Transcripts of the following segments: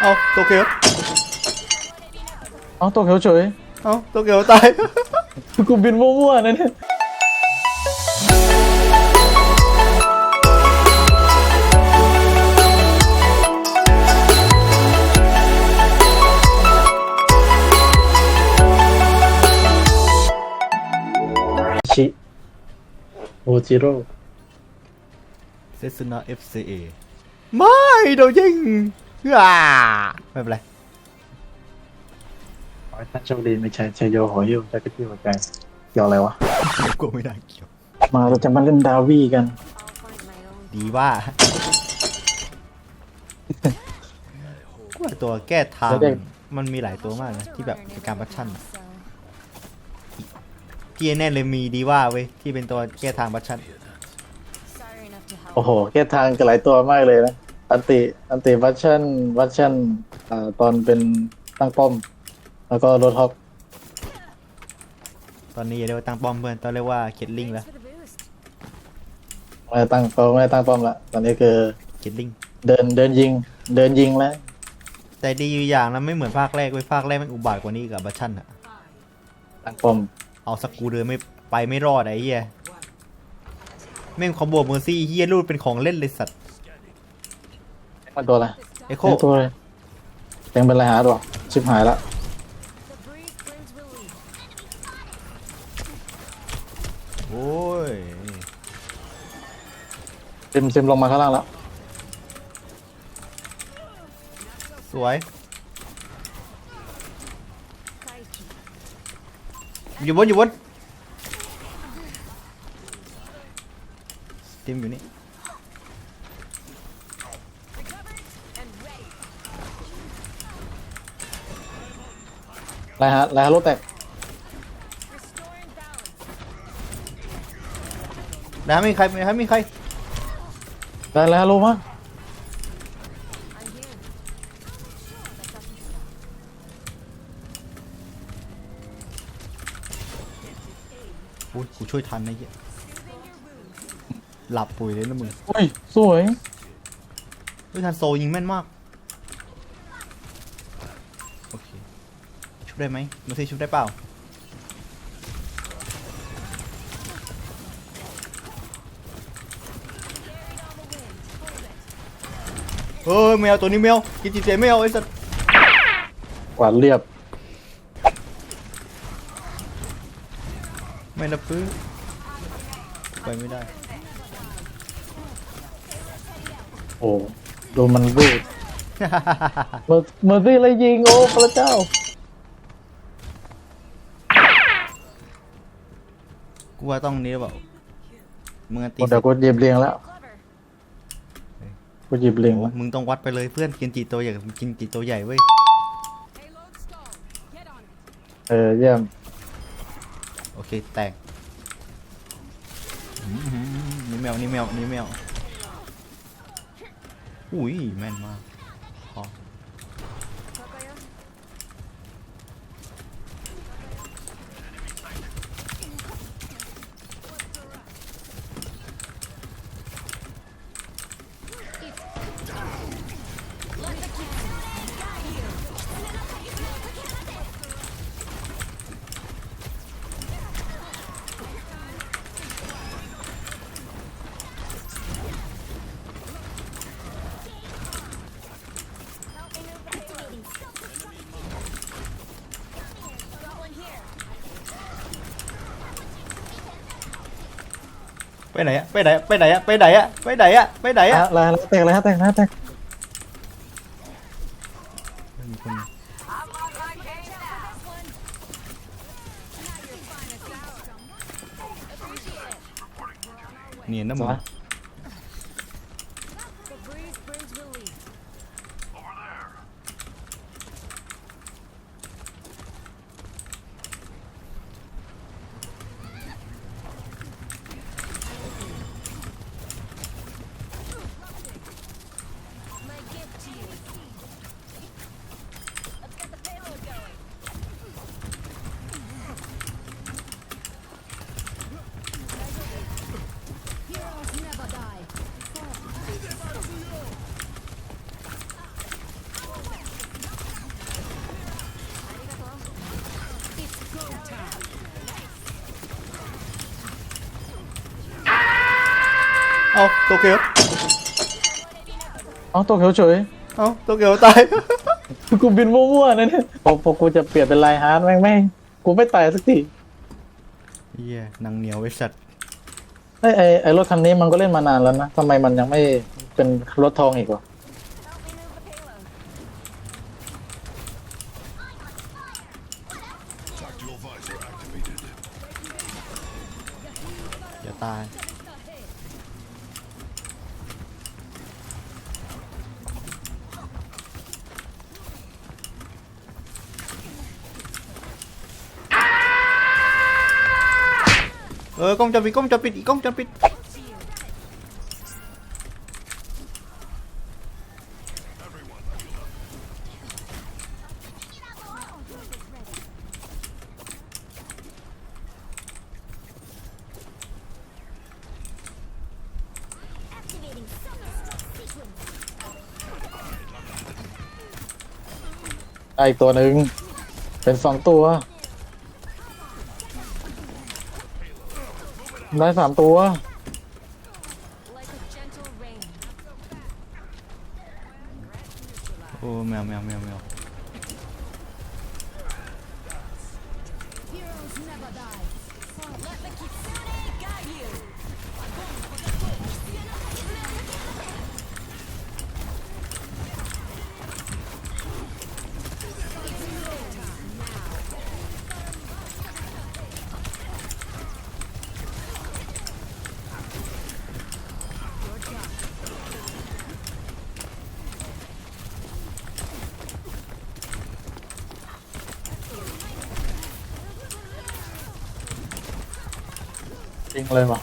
เอาโตเกียวเอาตัวเขียวเฉยเอาโตเกียวตาย กูบินมั่วๆนะเนี่ยชิโอจิโร่เซซุนะ FCA ไม่โดนยิง อ่าไม่เป็นไรขอให้ท่านโชคดีไม่ใช่ชัยโยหอยิ้วจักรที่หัวใจเกี่ยวอะไรวะ กลัวไม่ได้เกี่ยว มาเราจะมาเล่นดาวี่กันดีว่ากูว่าตัวแก้ทางแล้วเด็ก มันมีหลายตัวมากนะที่แบบเป็นการบัชชั่นอะที่แน่เลยมีดีว่าเว้ยที่เป็นตัวแก้ทางบัชชั่นโอ้โห แค่ทางกันหลายตัวมากเลยนะ อันติอันติวัชชันวัชชันอ่าตอนเป็นตั้งป้อม แล้วก็โรดฮอกตอนนี้อย่าเรียกว่าตั้งป้อมเพื่อนต้องเรียกว่าเคดลิงแล้วไม่ได้ตั้งเขาไม่ได้ตั้งป้อมละตอนนี้คือเคดลิง เดินเดินยิง เดินยิงแล้วแต่ดีอยู่อย่างนะไม่เหมือนภาคแรกเว้ยภาคแรกมันอุบาทกว่านี้กับบัชชั่นอะตั้งป้อมเอาสกกูเดินไม่ไปไม่รอดไอ้เหี้ยแม่งคอมโบเมอร์ซี่เหี้ยรูดเป็นของเล่นเลยสัตว์ มันตัวอะไรเอโคแทงตัวเลยแทงเป็นไรหาตัวชิบหายละโอ้ยซิมซิมลงมาข้างล่างแล้วสวยอยู่บนอยู่บนทีมอยู่นี่ ไรฮะไรฮะรถแตกนะไม่มีใครไม่มีใครไม่มีใครไรไรฮะลงมาอุ้ยกูช่วยทันนะเหี้ยหลับปุ๋ยเลยนะมึงอุ้ยสวยช่วยทันโซยิงแม่นมากโอเคชุบ ได้ไหมมาซิชุบได้เปล่าเออแมวตัวนี้แมวกินจิตใจแมวไอ้สัสกวาดเรียบไม่นะปื้อไปไม่ได้ โอ้ดูมันวืดเมอร์เมอร์ซี่เลยยิงโอ้พระเจ้า ว่าต้องนี้หรือเปล่ามึงอะตีเดี๋ยวกูหยิบเรียงแล้วกูหยิบเรียงโอ้แล้วมึงต้องวัดไปเลยเพื่อนกินจีตัวใหญ่กับกินจีตัวใหญ่เว้ยเออเยี่ยมโอเคแตกอื้อหือนี่แมวนี่แมวนี่แมวอุ้ยแม่นมากพอ ไปไหนอะไปไหนอะไปไหนอะไปไหนอะไปไหนอะไปไหนอะอะไรอะไรแตกอะไรฮะแตกนะแตกมีคนเนียนนะมึง เอาโตเกียวเอาตัวเขียวเฉยเอาโตเกียวตาย กูบินมั่วๆนะเนี่ยพอพอกูจะเปลี่ยนเป็นไลฮาร์ดแม่งแม่งกูไม่ตายสักทีเหี้ยหนังเหนียวไอ้สัตว์ไอ้ยไอ้ไอ้รถคันนี้มันก็เล่นมานานแล้วนะทำไมมันยังไม่เป็นรถทองอีกวะ ตาย เออกล้องจะปิดกล้องจะปิดอีกกล้องจะปิด ได้อีกตัวหนึ่งเป็นสองตัวได้สามตัว โอ้แมวแมวแมวแมว ริงเลยว่ะ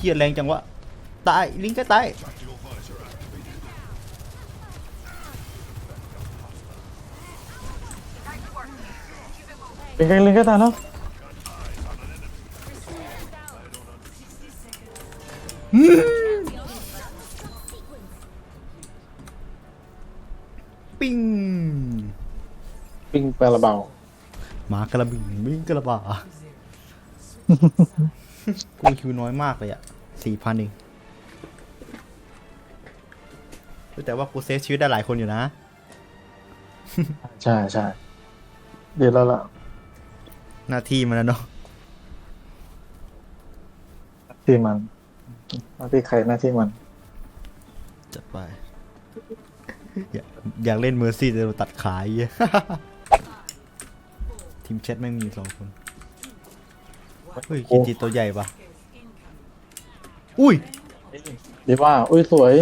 ฮียแรงจังวะ ตาย ลิงก็ตายเป็นไงเลยก็ตายแล้วปิ้ง ปิงปลาเบาหมากระบิงวิ่งกระบา กูคิวน้อยมากเลยอะ สี่พันเองแต่ว่ากูเซฟชีวิตได้หลายคนอยู่นะ ใช่ใช่เดี๋ยวแล้วล่ะหน้าที่มันแล้วเนาะที่มันหน้าที่ใครหน้าที่มัน จัดไป อยากอยากเล่นเมอร์ซี่แต่เราตัดขายทีมแชทไม่งมีอยู่สองคน เฮ้ยกินจิตัวใหญ่ปะ อุ้ยดีว่า อุ้ยสวย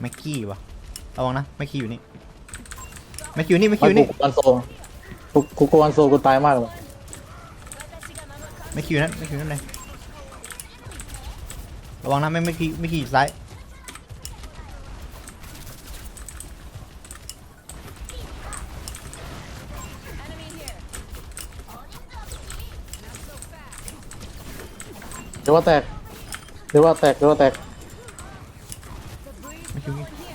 แม็กกี้ปะระวังนะแม็กกี้อยู่นี่แม็กกี้อยู่นี่แม็กไมากี้อยู่กูนี่กวนโซกูกูกวนโซกูตายมากเลยแม็กกี้อยู่นั่นแม็กกี้อยู่นั่นเลยระวังนะแม่งแม็กกี้แม็กกี้อยู่ซ้าย เดี๋ยวว่าแตกเดี๋ยวว่าแตกเดี๋ยวว่าแตกแม็กกี้อยู่นี่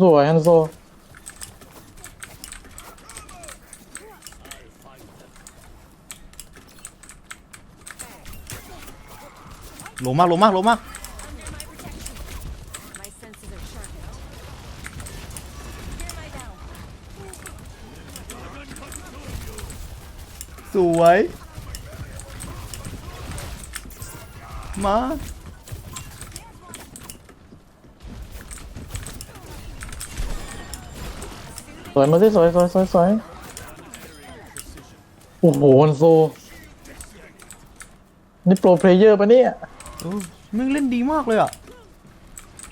สวยฮันโซโลมากโลมากโลมาก สวย มา สวยมาสิสวยสวยสวยสวยโอ้โหฮันโซนี่โปรเพลเยอร์ปะเนี่ยโอ้แม่งเล่นดีมากเลยอะ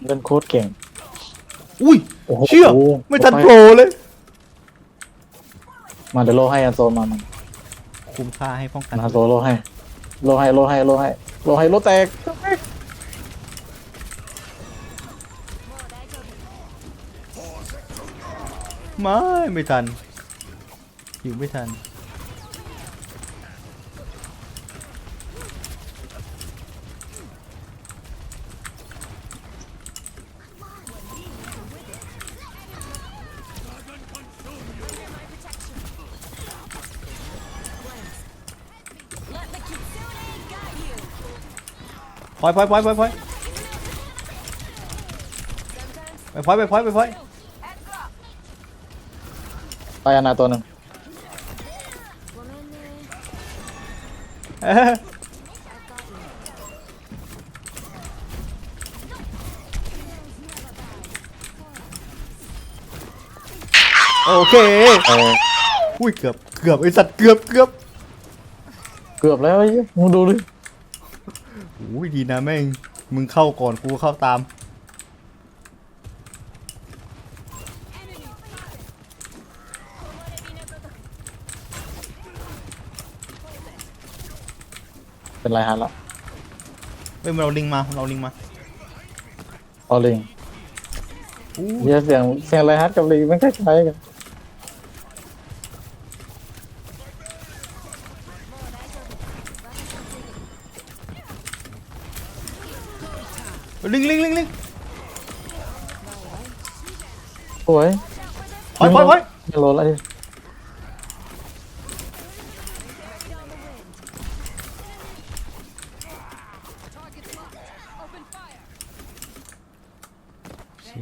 เล่นโค้ดเก่ง อุ้ย โอ้โหเชี่ยไม่ทันโผล่เลย มาเดี๋ยวโลให้อันโซนมามัน คุ้มค่าให้ป้องกันมาโซโลให้โลให้โลให้โลให้โลให้โลแตกไม่ไม่ทันอยู่ไม่ทัน Let the kitsune guide you. พล อยพลอยพลอยพลอยพลอยไปพลอยไปพลอยไปพลอยไปอานาตัวหนึ่ง Woman, uh, เอ้ย I've got you. โอเคเอออุ้ยเกือบเกือบไอสัตว์เกือบเกือบเกือบแล้วไอ้เหี้ยมึงดูดิ อุ้ยดีนะแม่ง มึงเข้าก่อนกูเข้าตาม เป็นไรฮะละเฮ้ยมันเอาลิงมามันเอาลิงมาออลิงอู้เหี้ยเสียงเสียงไรฮัทกับลิงมันคล้ายๆกัน ลิงลิงลิงลิง ส วยพลอยพลอยพลอยไม่โลแล้วไอ้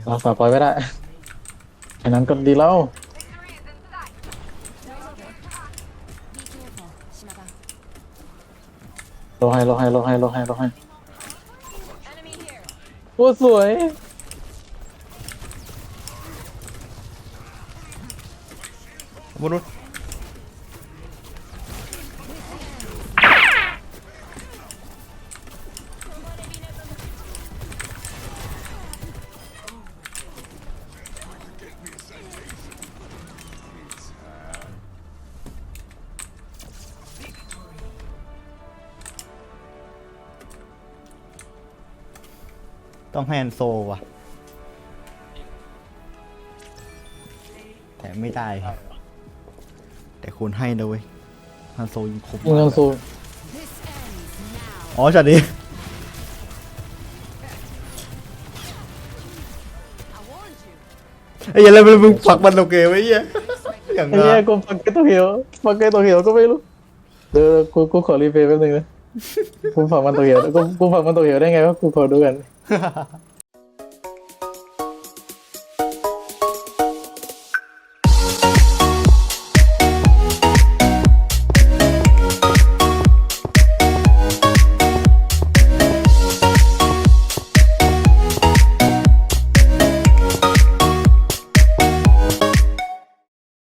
เราฝากปล่อยไม่ได้แค่นั้นก็ดีแล้ว Be careful, Shimada. โลให้โลให้โลให้โลให้โลให้ Enemy here. โอ้สวย บนนู้นต้องให้อันโซว่ะ แต่ไม่ได้ แต่คุณให้นะเว้ยฮันโซยิงคมยิงเงินซู This ends now. อ๋อจัดดิ I warned you. ไอ้เหี้ยันอะไรมึงฝักมันโอเคไว้เหี้ยอย่างไอ้นั้เหี้ยนกูฟังเกตตัวเหียวฟังเกตตัวเหียวก็ไม่รู้เดี๋ยวกูกูขอรีเพย์แป๊บนึงนะกูฟังมันตัวเหียวกูกูฟังมันตัวเหียวได้ไงวะกูขอดูกันฮ่าฮ่าฮ่า